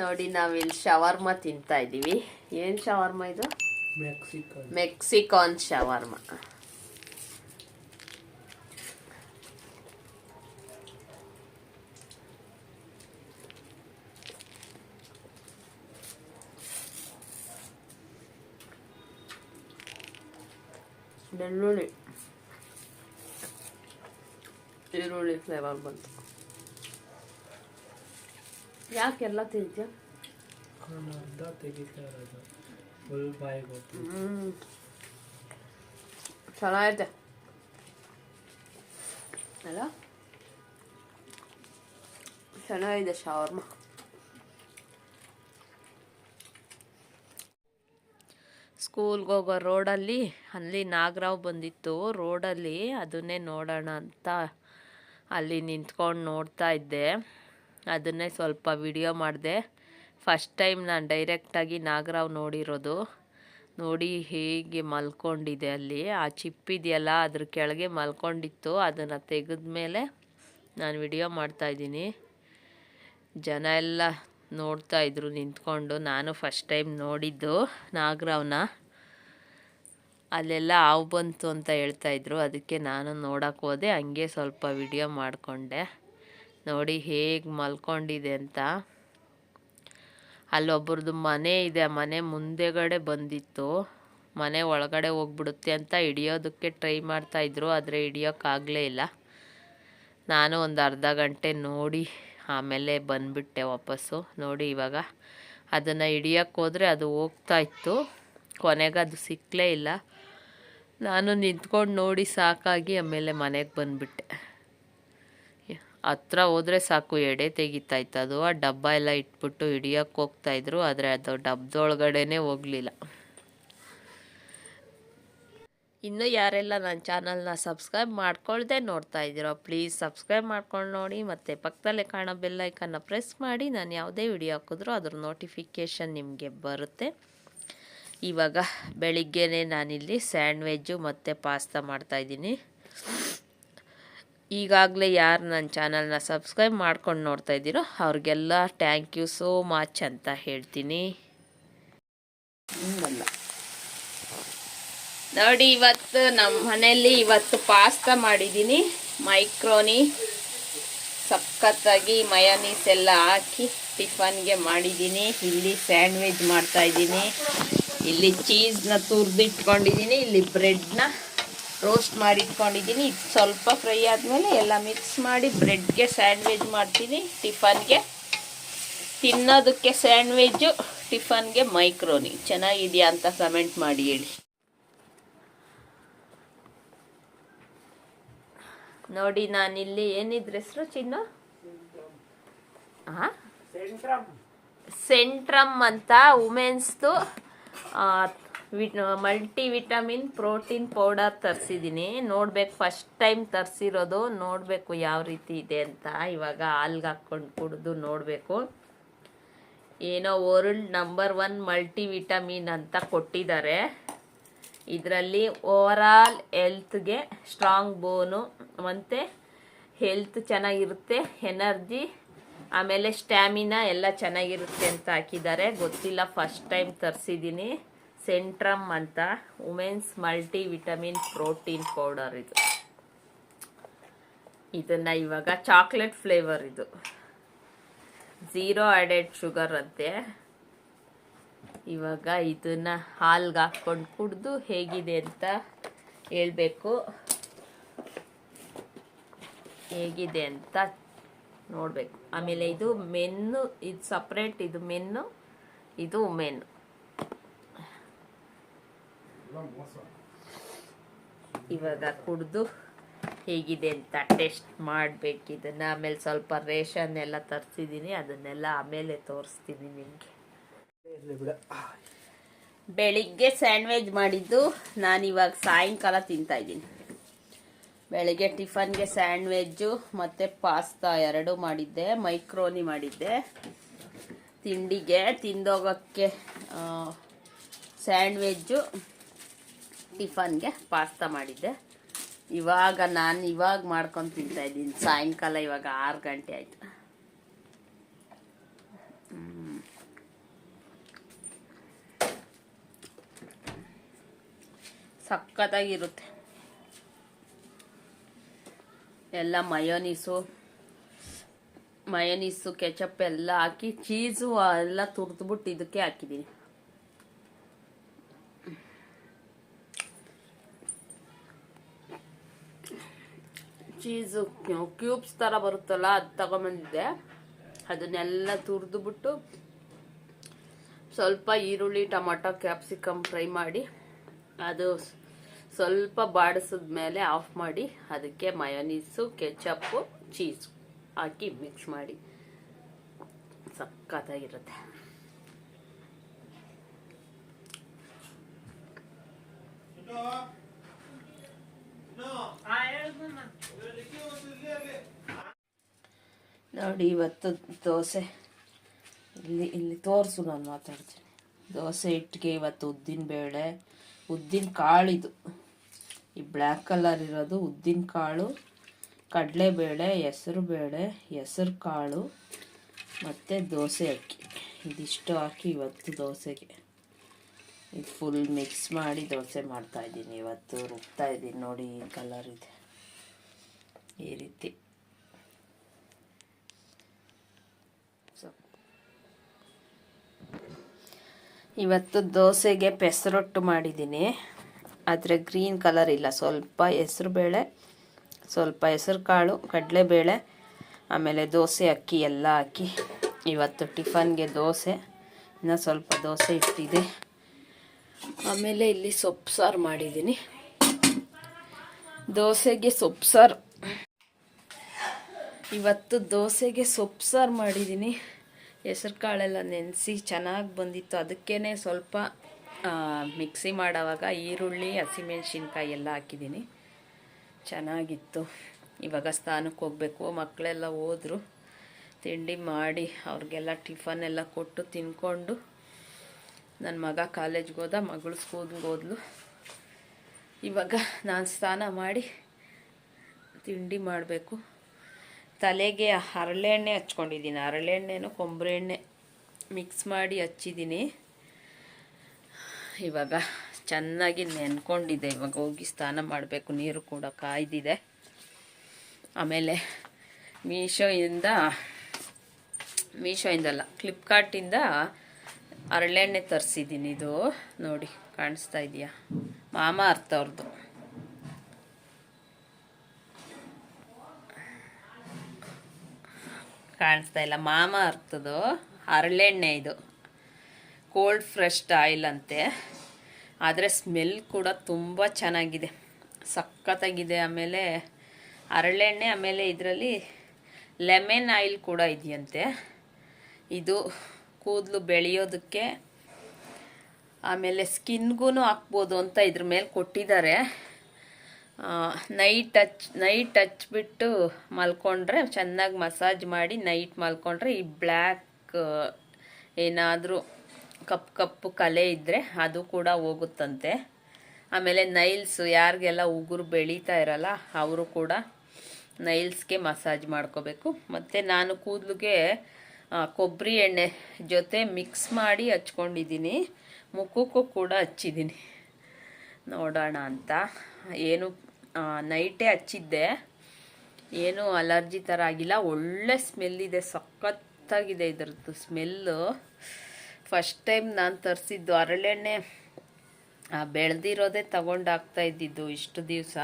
ನೋಡಿ ನಾವಿಲ್ಲಿ ಶವರ್ಮ ತಿಂತಾ ಇದ್ದೀವಿ. ಏನು ಶವರ್ಮ ಇದು? ಮೆಕ್ಸಿಕನ್. Mexican shawarma. ಬೆಳ್ಳುಳ್ಳಿ. ಈರುಳ್ಳಿ ಫ್ಲೇವರ್ ಬಂತು. ಯಾಕೆಲ್ಲ ತಿಂತೀಯ? ಅರ್ಧ ತೆಗಿತಾ ಇರೋದು. ಫುಲ್ ಬಾಯಿಗೆ ಚೆನ್ನಾಗೈತೆ. ಅಲ್ಲ ಚೆನ್ನಾಗಿದೆ ಶವರ್ಮ. ಸ್ಕೂಲ್ಗೆ ಹೋಗೋ ರೋಡಲ್ಲಿ ಅಲ್ಲಿ ನಾಗರಾವ್ ಬಂದಿತ್ತು. ರೋಡಲ್ಲಿ ಅದನ್ನೇ ನೋಡೋಣ ಅಂತ ಅಲ್ಲಿ ನಿಂತ್ಕೊಂಡು ನೋಡ್ತಾ ಇದ್ದೆ. ಅದನ್ನೇ ಸ್ವಲ್ಪ ವಿಡಿಯೋ ಮಾಡಿದೆ. ಫಸ್ಟ್ ಟೈಮ್ ನಾನು ಡೈರೆಕ್ಟಾಗಿ ನಾಗರಾವ್ ನೋಡಿರೋದು. ನೋಡಿ ಹೇಗೆ ಮಲ್ಕೊಂಡಿದೆ ಅಲ್ಲಿ. ಆ ಚಿಪ್ಪಿದೆಯಲ್ಲ ಅದ್ರ ಕೆಳಗೆ ಮಲ್ಕೊಂಡಿತ್ತು. ಅದನ್ನು ತೆಗೆದ್ಮೇಲೆ ನಾನು ವಿಡಿಯೋ ಮಾಡ್ತಾಯಿದ್ದೀನಿ ಜನ ಎಲ್ಲ ನೋಡ್ತಾ ಇದ್ರು, ನಿಂತ್ಕೊಂಡು. ನಾನು ಫಸ್ಟ್ ಟೈಮ್ ನೋಡಿದ್ದು ನಾಗರಾವ್ನ. ಅಲ್ಲೆಲ್ಲ ಹಾವು ಬಂತು ಅಂತ ಹೇಳ್ತಾಯಿದ್ರು ಅದಕ್ಕೆ ನಾನು ನೋಡಕ್ಕೆ ಹೋದೆ. ಹಂಗೆ ಸ್ವಲ್ಪ ವಿಡಿಯೋ ಮಾಡಿಕೊಂಡೆ. ನೋಡಿ ಹೇಗೆ ಮಲ್ಕೊಂಡಿದೆ ಅಂತ. ಅಲ್ಲೊಬ್ರದ್ದು ಮನೆ ಇದೆ ಮನೆ ಮುಂದೆಗಡೆ ಬಂದಿತ್ತು. ಮನೆ ಒಳಗಡೆ ಹೋಗ್ಬಿಡುತ್ತೆ ಅಂತ ಹಿಡಿಯೋದಕ್ಕೆ ಟ್ರೈ ಮಾಡ್ತಾಯಿದ್ರು ಆದರೆ ಹಿಡಿಯೋಕ್ಕಾಗಲೇ ಇಲ್ಲ. ನಾನು ಒಂದು ಅರ್ಧ ಗಂಟೆ ನೋಡಿ ಆಮೇಲೆ ಬಂದುಬಿಟ್ಟೆ ವಾಪಸ್ಸು. ನೋಡಿ ಇವಾಗ ಅದನ್ನು ಹಿಡಿಯೋಕ್ಕೆ ಹೋದರೆ ಅದು ಹೋಗ್ತಾ ಇತ್ತು. ಕೊನೆಗೆ ಅದು ಸಿಕ್ಕಲೇ ಇಲ್ಲ. ನಾನು ನಿಂತ್ಕೊಂಡು ನೋಡಿ ಸಾಕಾಗಿ ಆಮೇಲೆ ಮನೆಗೆ ಬಂದುಬಿಟ್ಟೆ. ಹತ್ರ ಹೋದರೆ ಸಾಕು, ಎಡೆ ತೆಗಿತಾ ಇತ್ತು. ಅದು ಆ ಡಬ್ಬ ಎಲ್ಲ ಇಟ್ಬಿಟ್ಟು ಹಿಡಿಯೋಕ್ಕೆ ಹೋಗ್ತಾಯಿದ್ರು ಆದರೆ ಅದು ಡಬ್ಬದೊಳಗಡೆನೇ ಹೋಗಲಿಲ್ಲ. ಇನ್ನು ಯಾರೆಲ್ಲ ನನ್ನ ಚಾನಲ್ನ ಸಬ್ಸ್ಕ್ರೈಬ್ ಮಾಡ್ಕೊಳ್ದೆ ನೋಡ್ತಾ ಇದ್ದೀರೋ, ಪ್ಲೀಸ್ ಸಬ್ಸ್ಕ್ರೈಬ್ ಮಾಡ್ಕೊಂಡು ನೋಡಿ. ಮತ್ತು ಪಕ್ಕದಲ್ಲೇ ಕಾಣೋ ಬೆಲ್ಲೈಕನ್ನ ಪ್ರೆಸ್ ಮಾಡಿ. ನಾನು ಯಾವುದೇ ವಿಡಿಯೋ ಹಾಕಿದ್ರು ಅದ್ರ ನೋಟಿಫಿಕೇಷನ್ ನಿಮಗೆ ಬರುತ್ತೆ. ಇವಾಗ ಬೆಳಿಗ್ಗೆನೇ ನಾನಿಲ್ಲಿ ಸ್ಯಾಂಡ್ವೆಜ್ಜು ಮತ್ತು ಪಾಸ್ತಾ ಮಾಡ್ತಾಯಿದ್ದೀನಿ ಈಗಾಗಲೇ ಯಾರು ನನ್ನ ಚಾನಲ್ನ ಸಬ್ಸ್ಕ್ರೈಬ್ ಮಾಡ್ಕೊಂಡು ನೋಡ್ತಾ ಇದ್ದೀರೋ ಅವ್ರಿಗೆಲ್ಲ ಥ್ಯಾಂಕ್ ಯು ಸೋ ಮಚ್ ಅಂತ ಹೇಳ್ತೀನಿ. ನೋಡಿ, ಇವತ್ತು ನಮ್ಮ ಮನೆಯಲ್ಲಿ ಇವತ್ತು ಪಾಸ್ತಾ ಮಾಡಿದ್ದೀನಿ. ಮೈಕ್ರೋನಿ, ಸಖತ್ತಾಗಿ ಮಯನೀಸ್ ಎಲ್ಲ ಹಾಕಿ ಟಿಫನ್ಗೆ ಮಾಡಿದ್ದೀನಿ. ಇಲ್ಲಿ ಸ್ಯಾಂಡ್ವಿಚ್ ಮಾಡ್ತಾ ಇದ್ದೀನಿ. ಇಲ್ಲಿ ಚೀಸ್ನ ತುರಿದಿಟ್ಕೊಂಡಿದ್ದೀನಿ. ಇಲ್ಲಿ ಬ್ರೆಡ್ನ ರೋಸ್ಟ್ ಮಾಡಿ ಇಟ್ಕೊಂಡಿದ್ದೀನಿ. ಇದು ಸ್ವಲ್ಪ ಫ್ರೈ ಆದಮೇಲೆ ಎಲ್ಲ ಮಿಕ್ಸ್ ಮಾಡಿ ಬ್ರೆಡ್ಗೆ ಸ್ಯಾಂಡ್ವಿಚ್ ಮಾಡ್ತೀನಿ ಟಿಫನ್ಗೆ. ತಿನ್ನೋದಕ್ಕೆ ಸ್ಯಾಂಡ್ವಿಜ್ಜು ಟಿಫನ್ಗೆ ಮೈಕ್ರೋನಿ ಚೆನ್ನಾಗಿದೆಯಾ ಅಂತ ಕಮೆಂಟ್ ಮಾಡಿ ಹೇಳಿ. ನೋಡಿ ನಾನಿಲ್ಲಿ ಏನಿದ್ರ ಹೆಸರು ಚಿನ್ನ? ಸೆಂಟ್ರಮ್ ಅಂತ ವುಮೆನ್ಸ್ದು ಮಲ್ಟಿ ವಿಟಮಿನ್ ಪ್ರೋಟೀನ್ ಪೌಡರ್ ತರಿಸಿದ್ದೀನಿ ನೋಡ್ಬೇಕು ಫಸ್ಟ್ ಟೈಮ್ ತರಿಸಿರೋದು, ನೋಡಬೇಕು ಯಾವ ರೀತಿ ಇದೆ ಅಂತ. ಇವಾಗ ಹಾಲ್ಗೆ ಹಾಕ್ಕೊಂಡು ಕುಡಿದು ನೋಡಬೇಕು. ಏನೋ world number one multivitamin ಅಂತ ಕೊಟ್ಟಿದ್ದಾರೆ. ಇದರಲ್ಲಿ ಓವರಾಲ್ ಹೆಲ್ತ್ಗೆ ಸ್ಟ್ರಾಂಗ್ ಬೋನು ಮತ್ತು ಹೆಲ್ತ್ ಚೆನ್ನಾಗಿರುತ್ತೆ ಎನರ್ಜಿ ಆಮೇಲೆ ಸ್ಟ್ಯಾಮಿನಾ ಎಲ್ಲ ಚೆನ್ನಾಗಿರುತ್ತೆ ಅಂತ ಹಾಕಿದ್ದಾರೆ. ಗೊತ್ತಿಲ್ಲ ಫಸ್ಟ್ ಟೈಮ್ ತರಿಸಿದ್ದೀನಿ ಸೆಂಟ್ರಮ್ ಅಂತ women's multivitamin protein powder ಇದು. ಇದನ್ನು ಇವಾಗ ಚಾಕ್ಲೇಟ್ ಫ್ಲೇವರ್ ಇದು. ಝೀರೋ ಆಡೆಡ್ ಶುಗರ್ ಅಂತೆ. ಇವಾಗ ಇದನ್ನ ಹಾಲ್ಗೆ ಹಾಕ್ಕೊಂಡು ಕುಡಿದು ಹೇಗಿದೆ ಅಂತ ಹೇಳಬೇಕು. ಹೇಗಿದೆ ಅಂತ ನೋಡಬೇಕು. ಆಮೇಲೆ ಇದು ಮೆನ್ನು, ಇದು ಸಪ್ರೇಟ್ ಇದು ಮೆನ್ನು ಇದು ಮೆನ್ನು ಇವಾಗ ಕುಡಿದು ಹೇಗಿದೆ ಅಂತ ಟೆಸ್ಟ್ ಮಾಡಬೇಕು ಇದನ್ನು. ಆಮೇಲೆ ಸ್ವಲ್ಪ ರೇಷನ್ ಎಲ್ಲ ತರಿಸಿದ್ದೀನಿ ಅದನ್ನೆಲ್ಲ ಆಮೇಲೆ ತೋರಿಸ್ತೀನಿ ನಿಮಗೆ. ಬೆಳಿಗ್ಗೆ ಸ್ಯಾಂಡ್ವಿಚ್ ಮಾಡಿದ್ದು ನಾನು ಇವಾಗ ಸಾಯಂಕಾಲ ತಿಂತಾಯಿದ್ದೀನಿ ಬೆಳಿಗ್ಗೆ ಟಿಫನ್ಗೆ ಸ್ಯಾಂಡ್ವಿಜ್ಜು ಮತ್ತು ಪಾಸ್ತಾ ಎರಡು ಮಾಡಿದ್ದೆ ಮೈಕ್ರೋನಿ ಮಾಡಿದ್ದೆ. ತಿಂಡಿಗೆ ತಿಂದೋಗೋಕ್ಕೆ ಸ್ಯಾಂಡ್ವಿಜ್ಜು ಟಿಫನ್ಗೆ ಪಾಸ್ತಾ ಮಾಡಿದ್ದೆ. ಇವಾಗ ನಾನು ಇವಾಗ ಮಾಡ್ಕೊಂಡು ತಿಂತಾ ಇದ್ದೀನಿ. ಸಾಯಂಕಾಲ ಇವಾಗ ಆರು ಗಂಟೆ ಆಯಿತು. ಸಖತ್ತಾಗಿರುತ್ತೆ. ಎಲ್ಲ ಮಯೋನೀಸು ಮಯೋನೀಸು, ಕೆಚಪ್ ಎಲ್ಲ ಹಾಕಿ, ಚೀಸು ಎಲ್ಲ ತುರಿದ್ಬಿಟ್ಟು ಇದಕ್ಕೆ ಹಾಕಿದ್ದೀನಿ. ಚೀಸು ಕ್ಯೂಬ್ಸ್ ಥರ ಬರುತ್ತಲ್ಲ ಅದು ತಗೊಂಬಂದಿದ್ದೆ. ಅದನ್ನೆಲ್ಲ ತುರಿದು ಬಿಟ್ಟು ಸ್ವಲ್ಪ ಈರುಳ್ಳಿ ಟೊಮೊಟೊ ಕ್ಯಾಪ್ಸಿಕಮ್ ಫ್ರೈ ಮಾಡಿ ಅದು ಸ್ವಲ್ಪ ಬಾಡಿಸಿದ ಮೇಲೆ ಆಫ್ ಮಾಡಿ ಅದಕ್ಕೆ ಮಯೋನೀಸು ಕೆಚಪ್ಪು ಚೀಸ್ ಹಾಕಿ ಮಿಕ್ಸ್ ಮಾಡಿ. ಸಖತ್ತಾಗಿರುತ್ತೆ. ನೋಡಿ, ಇವತ್ತು ದೋಸೆ. ಇಲ್ಲಿ ಇಲ್ಲಿ ತೋರಿಸು, ನಾನು ಮಾತಾಡ್ತೀನಿ. ದೋಸೆ ಹಿಟ್ಟಿಗೆ ಇವತ್ತು ಉದ್ದಿನ ಬೇಳೆ, ಉದ್ದಿನ ಕಾಳಿದು ಈ ಬ್ಲ್ಯಾಕ್ ಕಲರ್ ಇರೋದು ಉದ್ದಿನ ಕಾಳು ಕಡಲೆಬೇಳೆ ಹೆಸರು ಬೇಳೆ, ಹೆಸರು ಕಾಳು, ಮತ್ತು ದೋಸೆ ಅಕ್ಕಿ. ಇದಿಷ್ಟು ಹಾಕಿ ಇವತ್ತು ದೋಸೆಗೆ. ಇದು ಫುಲ್ ಮಿಕ್ಸ್ ಮಾಡಿ ದೋಸೆ ಮಾಡ್ತಾಯಿದ್ದೀನಿ ಇವತ್ತು ರುಬ್ತಾ ಇದ್ದೀನಿ. ನೋಡಿ ಕಲರ್ ಇದೆ. ಈ ರೀತಿ ಸೊ ಇವತ್ತು ದೋಸೆಗೆ ಪೆಸರೊಟ್ಟು ಮಾಡಿದ್ದೀನಿ. ಆದರೆ ಗ್ರೀನ್ ಕಲರ್ ಇಲ್ಲ. ಸ್ವಲ್ಪ ಹೆಸರು ಬೇಳೆ, ಸ್ವಲ್ಪ ಹೆಸರು ಕಾಳು ಕಡಲೆಬೇಳೆ ಆಮೇಲೆ ದೋಸೆ ಅಕ್ಕಿ ಎಲ್ಲ ಹಾಕಿ ಇವತ್ತು ಟಿಫನ್ಗೆ ದೋಸೆ. ಇನ್ನು ಸ್ವಲ್ಪ ದೋಸೆ ಇಟ್ಟಿದೆ. ಆಮೇಲೆ ಇಲ್ಲಿ ಸೊಪ್ಪು ಸಾರು ಮಾಡಿದ್ದೀನಿ. ದೋಸೆಗೆ ಸೊಪ್ಪು ಸಾರು ಇವತ್ತು ದೋಸೆಗೆ ಸೊಪ್ಪು ಸಾರು ಮಾಡಿದ್ದೀನಿ. ಹೆಸರು ಕಾಳೆಲ್ಲ ನೆನೆಸಿ ಚೆನ್ನಾಗಿ ಬಂದಿತ್ತು. ಅದಕ್ಕೇ ಸ್ವಲ್ಪ ಮಿಕ್ಸಿ ಮಾಡೋವಾಗ ಈರುಳ್ಳಿ, ಹಸಿಮೆಣ್ಸಿನ್ಕಾಯಿ ಎಲ್ಲ ಹಾಕಿದ್ದೀನಿ. ಚೆನ್ನಾಗಿತ್ತು. ಇವಾಗ ಸ್ನಾನಕ್ಕೆ ಹೋಗಬೇಕು. ಮಕ್ಕಳೆಲ್ಲ ಹೋದರು. ತಿಂಡಿ ಮಾಡಿ ಅವ್ರಿಗೆಲ್ಲ ಟಿಫನ್ ಎಲ್ಲ ಕೊಟ್ಟು ತಿನ್ಕೊಂಡು ನನ್ನ ಮಗ ಕಾಲೇಜ್ಗೆ ಹೋದ, ಮಗಳು ಸ್ಕೂಲ್ಗೆ ಹೋದ್ಲು. ಇವಾಗ ನಾನು ಸ್ನಾನ ಮಾಡಿ ತಿಂಡಿ ಮಾಡಬೇಕು. ತಲೆಗೆ ಹರಳೆಣ್ಣೆ ಹಚ್ಕೊಂಡಿದ್ದೀನಿ. ಹರಳೆಣ್ಣೆನೂ ಕೊಂಬರಿ ಎಣ್ಣೆ ಮಿಕ್ಸ್ ಮಾಡಿ ಹಚ್ಚಿದ್ದೀನಿ. ಇವಾಗ ಚೆನ್ನಾಗಿ ನೆನ್ಕೊಂಡಿದೆ. ಇವಾಗ ಹೋಗಿ ಸ್ನಾನ ಮಾಡಬೇಕು. ನೀರು ಕೂಡ ಕಾಯ್ದಿದೆ. ಆಮೇಲೆ ಮೀಶೋಯಿಂದ, ಮೀಶೋಯಿಂದಲ್ಲ, ಫ್ಲಿಪ್ಕಾರ್ಟಿಂದ ಹರಳೆಣ್ಣೆ ತರಿಸಿದ್ದೀನಿ. ಇದು ನೋಡಿ, ಕಾಣಿಸ್ತಾ ಇದೆಯಾ? ಮಾಮ ಅರ್ಥ ಕಾಣಿಸ್ತಾ ಇಲ್ಲ. ಮಾಮ ಅರ್ಥದು ಹರಳೆಣ್ಣೆ ಇದು. ಕೋಲ್ಡ್ ಫ್ರೆಶ್ ಆಯಿಲ್ ಅಂತೆ. ಆದರೆ ಸ್ಮೆಲ್ ಕೂಡ ತುಂಬ ಚೆನ್ನಾಗಿದೆ. ಸಖತ್ತಾಗಿದೆ. ಆಮೇಲೆ ಹರಳೆಣ್ಣೆ, ಆಮೇಲೆ ಇದರಲ್ಲಿ ಲೆಮನ್ ಆಯಿಲ್ ಕೂಡ ಇದೆಯಂತೆ. ಇದು ಕೂದಲು ಬೆಳೆಯೋದಕ್ಕೆ ಆಮೇಲೆ ಸ್ಕಿನ್ಗೂ ಹಾಕ್ಬೋದು ಅಂತ ಇದ್ರ ಮೇಲೆ ಕೊಟ್ಟಿದ್ದಾರೆ. ನೈಟ್ ಹಚ್ ನೈಟ್ ಹಚ್ಬಿಟ್ಟು ಮಲ್ಕೊಂಡ್ರೆ ಚೆನ್ನಾಗಿ ಮಸಾಜ್ ಮಾಡಿ ನೈಟ್ ಮಲ್ಕೊಂಡ್ರೆ ಈ ಬ್ಲ್ಯಾಕ್ ಏನಾದರೂ ಕಪ್ಪು ಕಪ್ಪು ಕಲೆ ಇದ್ದರೆ ಅದು ಕೂಡ ಹೋಗುತ್ತಂತೆ. ಆಮೇಲೆ ನೈಲ್ಸು ಯಾರಿಗೆಲ್ಲ ಉಗುರು ಬೆಳೀತಾ ಇರಲ್ಲ, ಅವರು ಕೂಡ ನೈಲ್ಸ್ಗೆ ಮಸಾಜ್ ಮಾಡ್ಕೋಬೇಕು. ಮತ್ತು ನಾನು ಕೂದಲಿಗೆ ಕೊಬ್ಬರಿ ಎಣ್ಣೆ ಜೊತೆ ಮಿಕ್ಸ್ ಮಾಡಿ ಹಚ್ಕೊಂಡಿದ್ದೀನಿ. ಮುಖಕ್ಕೂ ಕೂಡ ಹಚ್ಚಿದ್ದೀನಿ. ನೋಡೋಣ ಅಂತ. ಏನು ನೈಟೇ ಹಚ್ಚಿದ್ದೆ. ಏನು ಅಲರ್ಜಿ ಥರ ಆಗಿಲ್ಲ. ಒಳ್ಳೆ ಸ್ಮೆಲ್ ಇದೆ, ಸಖತ್ತಾಗಿದೆ ಇದರದ್ದು ಸ್ಮೆಲ್ಲು ಫಸ್ಟ್ ಟೈಮ್ ನಾನು ತರಿಸಿದ್ದು ಹರಳೆಣ್ಣೆ ಬೆಳೆದಿರೋದೇ ತಗೊಂಡಾಗ್ತಾ ಇದ್ದಿದ್ದು ಇಷ್ಟು ದಿವಸ.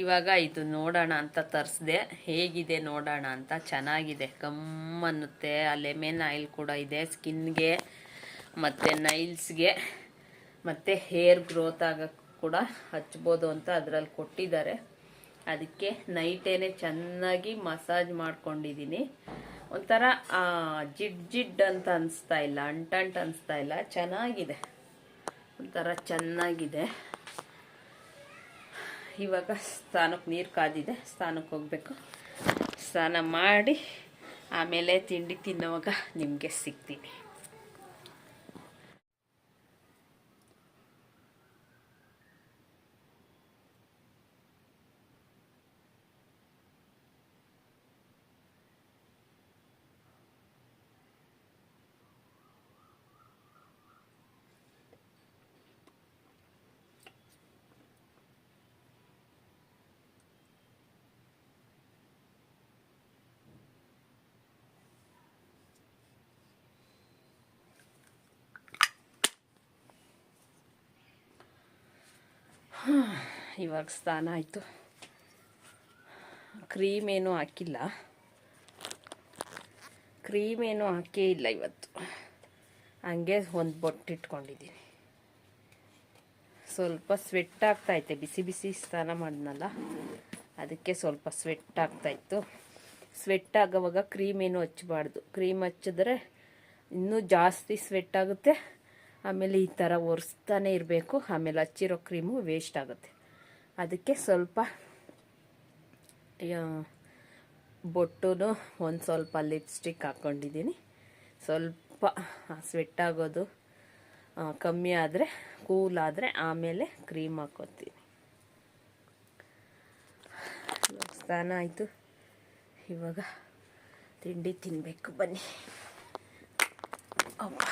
ಇವಾಗ ಇದು ನೋಡೋಣ ಅಂತ ತರಿಸ್ದೆ. ಹೇಗಿದೆ ನೋಡೋಣ ಅಂತ. ಚೆನ್ನಾಗಿದೆ. ಕಮ್ ಅನ್ನುತ್ತೆ. ಆ ಲೆಮೆನ್ ಆಯಿಲ್ ಕೂಡ ಇದೆ ಸ್ಕಿನ್ಗೆ ಮತ್ತು ನೈಲ್ಸ್ಗೆ ಮತ್ತು ಹೇರ್ ಗ್ರೋತ್ ಆಗಕ್ಕೆ ಕೂಡ ಹಚ್ಬೋದು ಅಂತ ಅದರಲ್ಲಿ ಕೊಟ್ಟಿದ್ದಾರೆ. ಅದಕ್ಕೆ ನೈಟೇನೆ ಚೆನ್ನಾಗಿ ಮಸಾಜ್ ಮಾಡ್ಕೊಂಡಿದ್ದೀನಿ. ಒಂಥರ ಜಿಡ್ ಜಿಡ್ ಅಂತ ಅನಿಸ್ತಾ ಇಲ್ಲ, ಅಂಟಂಟ್ ಅನಿಸ್ತಾ ಇಲ್ಲ. ಚೆನ್ನಾಗಿದೆ. ಒಂಥರ ಚೆನ್ನಾಗಿದೆ. ಇವಾಗ ಸ್ನಾನಕ್ಕೆ ನೀರು ಕಾದಿದೆ ಸ್ನಾನಕ್ಕೆ ಹೋಗಬೇಕು. ಸ್ನಾನ ಮಾಡಿ ಆಮೇಲೆ ತಿಂಡಿ ತಿನ್ನೋವಾಗ ನಿಮಗೆ ಸಿಗ್ತೀನಿ. ಇವಾಗ ಸ್ನಾನ ಆಯಿತು. ಕ್ರೀಮ್ ಏನೂ ಹಾಕಿಲ್ಲ. ಕ್ರೀಮ್ ಏನೂ ಹಾಕೇ ಇಲ್ಲ ಇವತ್ತು. ಹಂಗೆ ಒಂದು ಬೊಟ್ಟಿಟ್ಕೊಂಡಿದ್ದೀನಿ. ಸ್ವಲ್ಪ ಸ್ವೆಟ್ ಆಗ್ತಾಯಿತ್ತೆ ಬಿಸಿ ಬಿಸಿ ಸ್ನಾನ ಮಾಡಿದ್ನಲ್ಲ, ಅದಕ್ಕೆ ಸ್ವಲ್ಪ ಸ್ವೆಟ್ ಆಗ್ತಾಯಿತ್ತು ಸ್ವೆಟ್ ಆಗೋವಾಗ ಕ್ರೀಮ್ ಏನು ಹಚ್ಚಬಾರ್ದು. ಕ್ರೀಮ್ ಹಚ್ಚಿದ್ರೆ ಇನ್ನೂ ಜಾಸ್ತಿ ಸ್ವೆಟ್ ಆಗುತ್ತೆ. ಆಮೇಲೆ ಈ ಥರ ಒರೆಸ್ತಾನೆ ಇರಬೇಕು. ಆಮೇಲೆ ಹಚ್ಚಿರೋ ಕ್ರೀಮು ವೇಸ್ಟ್ ಆಗುತ್ತೆ. ಅದಕ್ಕೆ ಸ್ವಲ್ಪ ಬೊಟ್ಟು ಒಂದು ಸ್ವಲ್ಪ ಲಿಪ್ಸ್ಟಿಕ್ ಹಾಕ್ಕೊಂಡಿದ್ದೀನಿ ಸ್ವಲ್ಪ ಸ್ವೆಟ್ ಆಗೋದು ಕಮ್ಮಿ ಆದರೆ ಕೂಲ್ ಆದರೆ ಆಮೇಲೆ ಕ್ರೀಮ್ ಹಾಕೋತೀನಿ. ಸ್ನಾನ ಆಯಿತು. ಇವಾಗ ತಿಂಡಿ ತಿನ್ನಬೇಕು ಬನ್ನಿ. ಅಪ್ಪ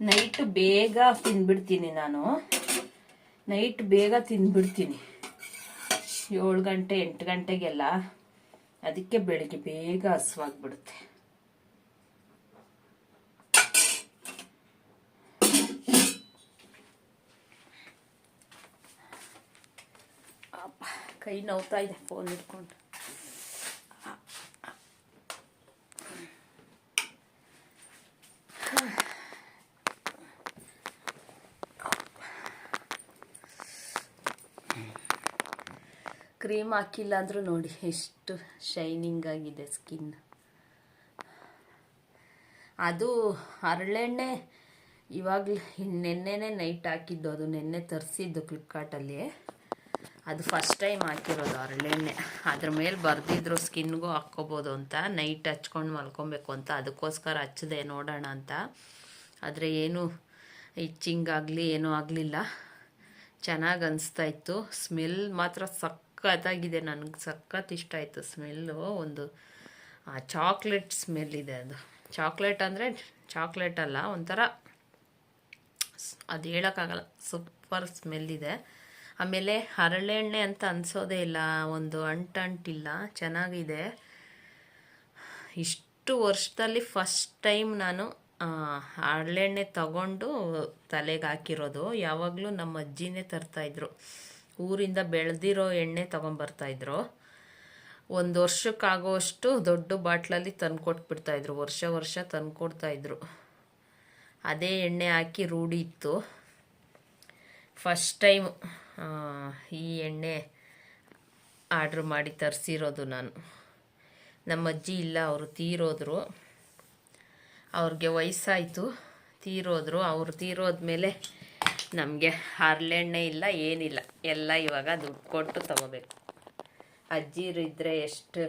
ನೈಟ್ ಬೇಗ ತಿಂದ್ಬಿಡ್ತೀನಿ ನಾನು. ನೈಟ್ ಬೇಗ ತಿಂದ್ಬಿಡ್ತೀನಿ ಏಳು ಗಂಟೆ, ಎಂಟು ಗಂಟೆಗೆಲ್ಲ ಅದಕ್ಕೆ ಬೆಳಿಗ್ಗೆ ಬೇಗ ಹಸುವಾಗ್ಬಿಡುತ್ತೆ. ಕೈ ನೋವ್ತಾ ಇದೆ ಫೋನ್ ಇಟ್ಕೊಂಡು ಕ್ರೀಮ್ ಹಾಕಿಲ್ಲ ಅಂದ್ರೂ ನೋಡಿ, ಎಷ್ಟು ಶೈನಿಂಗ್ ಆಗಿದೆ ಸ್ಕಿನ್ ಅದು ಹರಳೆಣ್ಣೆ ಇವಾಗಲೇ ನೆನ್ನೆನೇ ನೈಟ್ ಹಾಕಿದ್ದು, ಅದು ನೆನ್ನೆ ತರಿಸಿದ್ದು ಫ್ಲಿಪ್ಕಾರ್ಟಲ್ಲಿ ಅದು ಫಸ್ಟ್ ಟೈಮ್ ಹಾಕಿರೋದು ಹರಳೆಣ್ಣೆ. ಅದ್ರ ಮೇಲೆ ಬರೆದಿದ್ರು ಸ್ಕಿನ್ಗೂ ಹಾಕ್ಕೋಬೋದು ಅಂತ ನೈಟ್ ಹಚ್ಕೊಂಡು ಮಲ್ಕೊಬೇಕು ಅಂತ, ಅದಕ್ಕೋಸ್ಕರ ಹಚ್ಚಿದೆ ನೋಡೋಣ ಅಂತ. ಆದರೆ ಏನು ಇಚ್ಚಿಂಗ್ ಆಗಲಿ ಏನೂ ಆಗಲಿಲ್ಲ. ಚೆನ್ನಾಗಿ ಅನಿಸ್ತಾ ಇತ್ತು. ಸ್ಮೆಲ್ ಮಾತ್ರ ಸಖತ್ತಾಗಿದೆ ನನಗೆ. ಸಖತ್ ಇಷ್ಟ ಆಯಿತು ಸ್ಮೆಲ್ಲು ಒಂದು ಚಾಕ್ಲೇಟ್ ಸ್ಮೆಲ್ ಇದೆ ಅದು. ಚಾಕ್ಲೇಟ್ ಅಂದರೆ ಚಾಕ್ಲೇಟ್ ಅಲ್ಲ, ಒಂಥರ ಅದು ಹೇಳೋಕ್ಕಾಗಲ್ಲ ಸೂಪರ್ ಸ್ಮೆಲ್ ಇದೆ. ಆಮೇಲೆ ಹರಳೆಣ್ಣೆ ಅಂತ ಅನಿಸೋದೇ ಇಲ್ಲ, ಒಂದು ಅಂಟಂಟಿಲ್ಲ, ಚೆನ್ನಾಗಿದೆ. ಇಷ್ಟು ವರ್ಷದಲ್ಲಿ ಫಸ್ಟ್ ಟೈಮ್ ನಾನು ಹರಳೆಣ್ಣೆ ತಗೊಂಡು ತಲೆಗೆ ಹಾಕಿರೋದು. ಯಾವಾಗಲೂ ನಮ್ಮ ಅಜ್ಜಿನೇ ತರ್ತಾಯಿದ್ರು ಊರಿಂದ ಬೆಳೆದಿರೋ ಎಣ್ಣೆ ತೊಗೊಂಬರ್ತಾಯಿದ್ರು ಒಂದು ವರ್ಷಕ್ಕಾಗೋಷ್ಟು ದೊಡ್ಡ ಬಾಟ್ಲಲ್ಲಿ ತಂದು ಕೊಟ್ಬಿಡ್ತಾಯಿದ್ರು ವರ್ಷ ವರ್ಷ ತಂದು ಕೊಡ್ತಾಯಿದ್ರು ಅದೇ ಎಣ್ಣೆ ಹಾಕಿ ರೂಢಿ ಇತ್ತು. ಫಸ್ಟ್ ಟೈಮ್ ಈ ಎಣ್ಣೆ ಆರ್ಡ್ರ್ ಮಾಡಿ ತರಿಸಿರೋದು ನಾನು. ನಮ್ಮ ಅಜ್ಜಿ ಇಲ್ಲ, ಅವರು ತೀರೋದ್ರು. ಅವ್ರಿಗೆ ವಯಸ್ಸಾಯಿತು, ತೀರೋದ್ರು. ಅವರು ತೀರೋದ್ಮೇಲೆ ನಮಗೆ ಹರಳೆಣ್ಣೆ ಇಲ್ಲ, ಏನಿಲ್ಲ. ಎಲ್ಲ ಇವಾಗ ದುಡ್ಡು ಕೊಟ್ಟು ತಗೋಬೇಕು. ಅಜ್ಜಿರು ಇದ್ದರೆ ಎಷ್ಟು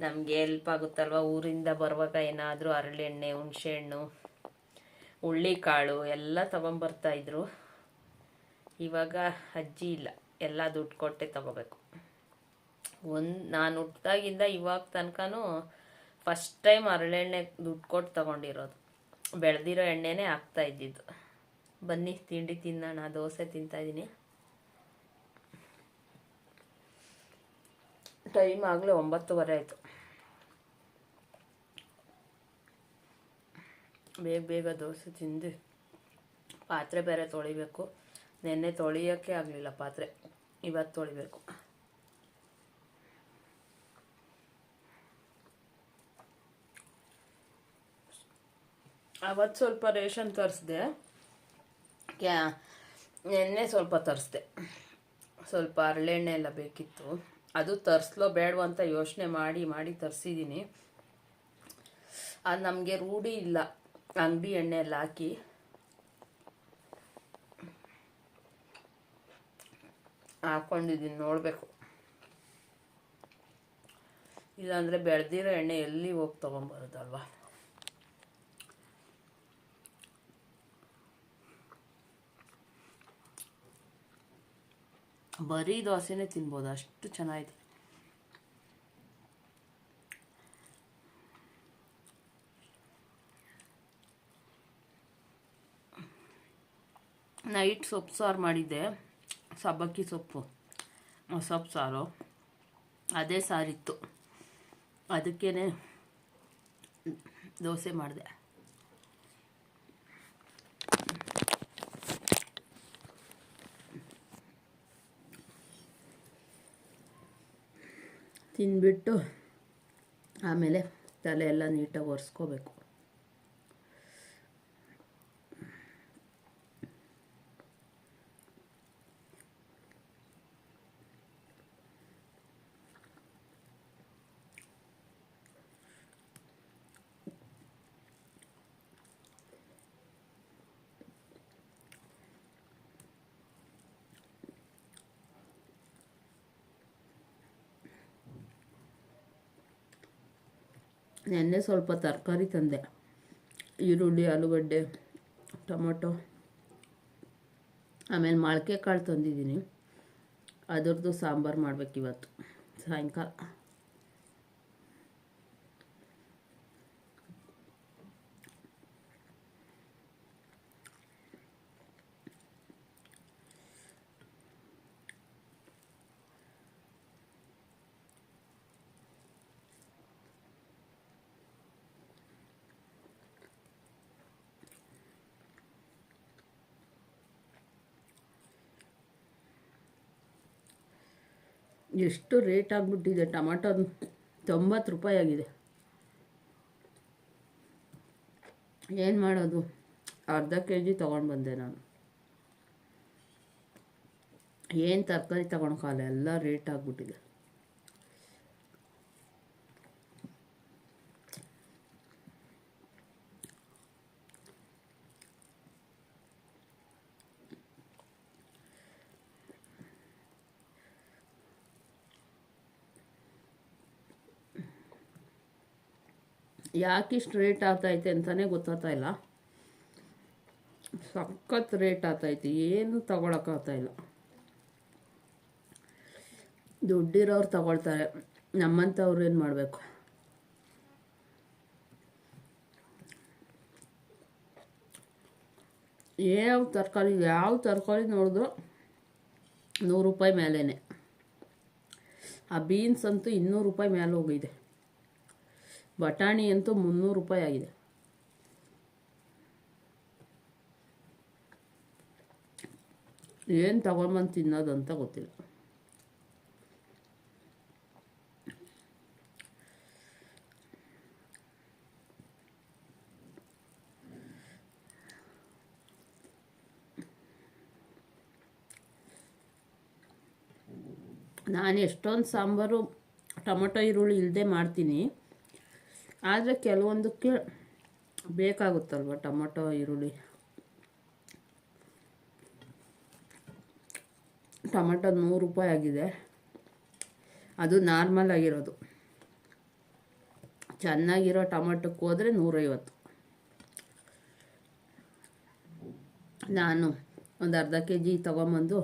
ನಮಗೆ ಹೆಲ್ಪ್ ಆಗುತ್ತಲ್ವ? ಊರಿಂದ ಬರುವಾಗ ಏನಾದರೂ ಹರಳೆಣ್ಣೆ ಹುಣಸೆಹಣ್ಣು, ಹುಳ್ಳಿಕಾಳು ಎಲ್ಲ ತೊಗೊಂಬರ್ತಾಯಿದ್ರು ಇವಾಗ ಅಜ್ಜಿ ಇಲ್ಲ. ಎಲ್ಲ ದುಡ್ಡು ಕೊಟ್ಟೆ ತಗೋಬೇಕು. ಒಂದು, ನಾನು ಹುಟ್ಟಿದಾಗಿಂದ ಇವಾಗ ತನಕನೂ ಫಸ್ಟ್ ಟೈಮ್ ಹರಳೆಣ್ಣೆ ದುಡ್ಡು ಕೊಟ್ಟು ತಗೊಂಡಿರೋದು. ಬೆಳೆದಿರೋ ಎಣ್ಣೆನೇ ಹಾಕ್ತಾ ಇದ್ದಿದ್ದು. ಬನ್ನಿ, ತಿಂಡಿ ತಿನ್ನೋಣ, ದೋಸೆ ತಿಂತಾಯಿದ್ದೀನಿ ಟೈಮ್ ಆಗಲೇ ಒಂಬತ್ತುವರೆ ಆಯಿತು. ಬೇಗ ಬೇಗ ದೋಸೆ ತಿಂದು ಪಾತ್ರೆ ಬೇರೆ ತೊಳಿಬೇಕು. ನೆನ್ನೆ ತೊಳೆಯೋಕ್ಕೆ ಆಗಲಿಲ್ಲ ಪಾತ್ರೆ. ಇವತ್ತು ತೊಳಿಬೇಕು. ಅವತ್ತು ಸ್ವಲ್ಪ ರೇಷನ್ ತರಿಸ್ದೆ. ಕ್ಯಾ, ನೆನ್ನೆ ಸ್ವಲ್ಪ ತರಿಸ್ದೆ. ಸ್ವಲ್ಪ ಹರಳೆಣ್ಣೆ ಎಲ್ಲ ಬೇಕಿತ್ತು. ಅದು ತರಿಸ್ಲೋ ಬೇಡವ ಅಂತ ಯೋಚನೆ ಮಾಡಿ ಮಾಡಿ ತರಿಸಿದ್ದೀನಿ ಅದು ನಮಗೆ ರೂಢಿ ಇಲ್ಲ. ಅಂಗಡಿ ಎಣ್ಣೆ ಎಲ್ಲ ಹಾಕಿ ಹಾಕೊಂಡಿದ್ದೀನಿ, ನೋಡಬೇಕು. ಇಲ್ಲಾಂದರೆ ಬೆಳೆದಿರೋ ಎಣ್ಣೆ ಎಲ್ಲಿ ಹೋಗಿ ತೊಗೊಂಬರೋದಲ್ವಾ? ಬರೀ ದೋಸೆನೇ ತಿನ್ಬೋದು, ಅಷ್ಟು ಚೆನ್ನಾಗಿದೆ. ನೈಟ್ ಸೊಪ್ಪು ಸಾರು ಮಾಡಿದ್ದೆ. ಸಬ್ಬಕ್ಕಿ ಸೊಪ್ಪು ಸೊಪ್ಪು ಸಾರು, ಅದೇ ಸಾರಿತ್ತು. ಅದಕ್ಕೇ ದೋಸೆ ಮಾಡಿದೆ. ತಿಂದ್ಬಿಟ್ಟು ಆಮೇಲೆ ತಲೆ ಎಲ್ಲ ನೀಟಾಗಿ ಒರೆಸ್ಕೋಬೇಕು. ನೆನ್ನೆ ಸ್ವಲ್ಪ ತರಕಾರಿ ತಂದೆ. ಈರುಳ್ಳಿ, ಆಲೂಗಡ್ಡೆ, ಟೊಮೊಟೊ, ಆಮೇಲೆ ಮೊಳಕೆ ಕಾಳು ತಂದಿದ್ದೀನಿ. ಅದರದ್ದು ಸಾಂಬಾರು ಮಾಡ್ಬೇಕು ಇವತ್ತು ಸಾಯಂಕಾಲ. ಎಷ್ಟು ರೇಟ್ ಆಗಿಬಿಟ್ಟಿದೆ ಟೊಮಾಟೊ ತೊಂಬತ್ತು ರೂಪಾಯಿ ಆಗಿದೆ. ಏನು ಮಾಡೋದು? ಅರ್ಧ ಕೆ ಜಿ ತೊಗೊಂಡು ಬಂದೆ ನಾನು. ಏನು ತರಕಾರಿ ತೊಗೊಳಕ್ಕಾಗಲ್ಲ ಎಲ್ಲ ರೇಟ್ ಆಗಿಬಿಟ್ಟಿದೆ. ಯಾಕಿಷ್ಟು ರೇಟ್ ಆಗ್ತೈತೆ ಅಂತಲೇ ಗೊತ್ತಾಗ್ತಾ ಇಲ್ಲ. ಸಖತ್ ರೇಟ್ ಆಗ್ತೈತೆ, ಏನು ಇಲ್ಲ. ದುಡ್ಡಿರೋರು ತಗೊಳ್ತಾರೆ ನಮ್ಮಂಥವ್ರು ಏನು ಮಾಡಬೇಕು? ಯಾವ ತರಕಾರಿ ಯಾವ ತರಕಾರಿ ನೋಡಿದ್ರು ನೂರು ರೂಪಾಯಿ ಮೇಲೇ ಆ ಬೀನ್ಸ್ ಅಂತೂ ಇನ್ನೂರು ರೂಪಾಯಿ ಮೇಲೆ ಹೋಗಿದೆ. ಬಟಾಣಿ ಅಂತೂ ಮುನ್ನೂರು ರೂಪಾಯಿ ಆಗಿದೆ. ಏನು ತಗೊಂಬಂದು ತಿನ್ನೋದು ಅಂತ ಗೊತ್ತಿಲ್ಲ. ನಾನು ಎಷ್ಟೊಂದು ಸಾಂಬಾರು, ಟೊಮೊಟೊ, ಈರುಳ್ಳಿ ಇಲ್ಲದೆ ಮಾಡ್ತೀನಿ. ಆದರೆ ಕೆಲವೊಂದಕ್ಕೆ ಬೇಕಾಗುತ್ತಲ್ವ ಟೊಮೊಟೊ, ಈರುಳ್ಳಿ? ಟೊಮೊಟೊ ನೂರು ರೂಪಾಯಿ ಆಗಿದೆ. ಅದು ನಾರ್ಮಲ್ ಆಗಿರೋದು. ಚೆನ್ನಾಗಿರೋ ಟೊಮೊಟೊಕ್ಕೆ ಹೋದರೆ ನೂರೈವತ್ತು. ನಾನು ಒಂದು ಅರ್ಧ ಕೆ ಜಿ ತೊಗೊಂಬಂದು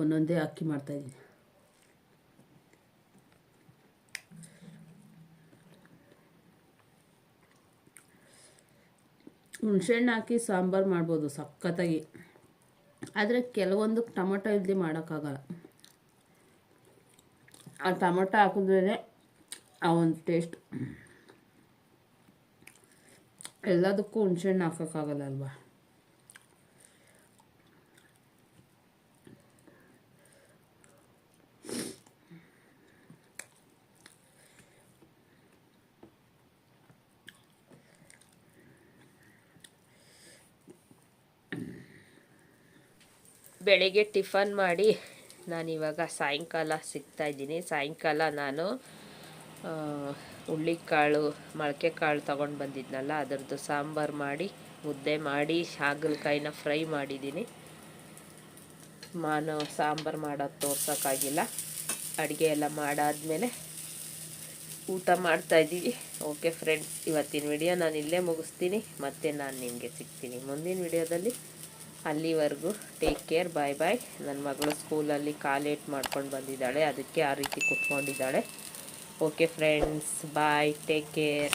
ಒಂದೊಂದೇ ಅಕ್ಕಿ ಮಾಡ್ತಾಯಿದ್ದೀನಿ ಹುಣ್ಸೆಹಣ್ಣು ಹಾಕಿ ಸಾಂಬಾರು ಮಾಡ್ಬೋದು ಸಖತ್ತಾಗಿ. ಆದರೆ ಕೆಲವೊಂದು ಟೊಮೊಟೊ ಇಲ್ಲದೆ ಮಾಡೋಕ್ಕಾಗಲ್ಲ. ಆ ಟೊಮೊಟೊ ಹಾಕಿದ್ರೇ ಆ ಒಂದು ಟೇಸ್ಟ್ ಎಲ್ಲದಕ್ಕೂ ಹುಣ್ಸೆಹಣ್ಣು ಹಾಕೋಕ್ಕಾಗಲ್ಲ ಅಲ್ವಾ? ಬೆಳಿಗ್ಗೆ ಟಿಫನ್ ಮಾಡಿ ನಾನಿವಾಗ ಸಾಯಂಕಾಲ ಸಿಗ್ತಾ ಇದ್ದೀನಿ ಸಾಯಂಕಾಲ ನಾನು ಹುಳ್ಳಿ ಕಾಳು ಮೊಳಕೆ ಕಾಳು ತೊಗೊಂಡು ಬಂದಿದ್ನಲ್ಲ, ಅದರದ್ದು ಸಾಂಬಾರು ಮಾಡಿ, ಮುದ್ದೆ ಮಾಡಿ, ಹಾಗಲಕಾಯಿನ ಫ್ರೈ ಮಾಡಿದ್ದೀನಿ. ನಾನು ಸಾಂಬಾರು ಮಾಡೋದು ತೋರ್ಸೋಕ್ಕಾಗಿಲ್ಲ. ಅಡುಗೆ ಎಲ್ಲ ಮಾಡಾದಮೇಲೆ ಊಟ ಮಾಡ್ತಾಯಿದ್ದೀವಿ. ಓಕೆ ಫ್ರೆಂಡ್ಸ್ ಇವತ್ತಿನ ವಿಡಿಯೋ ನಾನು ಇಲ್ಲೇ ಮುಗಿಸ್ತೀನಿ. ಮತ್ತೆ ನಾನು ನಿಮಗೆ ಸಿಗ್ತೀನಿ. ಮುಂದಿನ ವಿಡಿಯೋದಲ್ಲಿ ಅಲ್ಲಿವರೆಗೂ ಟೇಕ್ ಕೇರ್ ಬಾಯ್ ಬಾಯ್ ನನ್ನ ಮಗಳು ಸ್ಕೂಲಲ್ಲಿ ಕಾಲೇಟ್ ಮಾಡ್ಕೊಂಡು ಬಂದಿದ್ದಾಳೆ. ಅದಕ್ಕೆ ಆ ರೀತಿ ಕುತ್ಕೊಂಡಿದ್ದಾಳೆ. Okay friends bye take care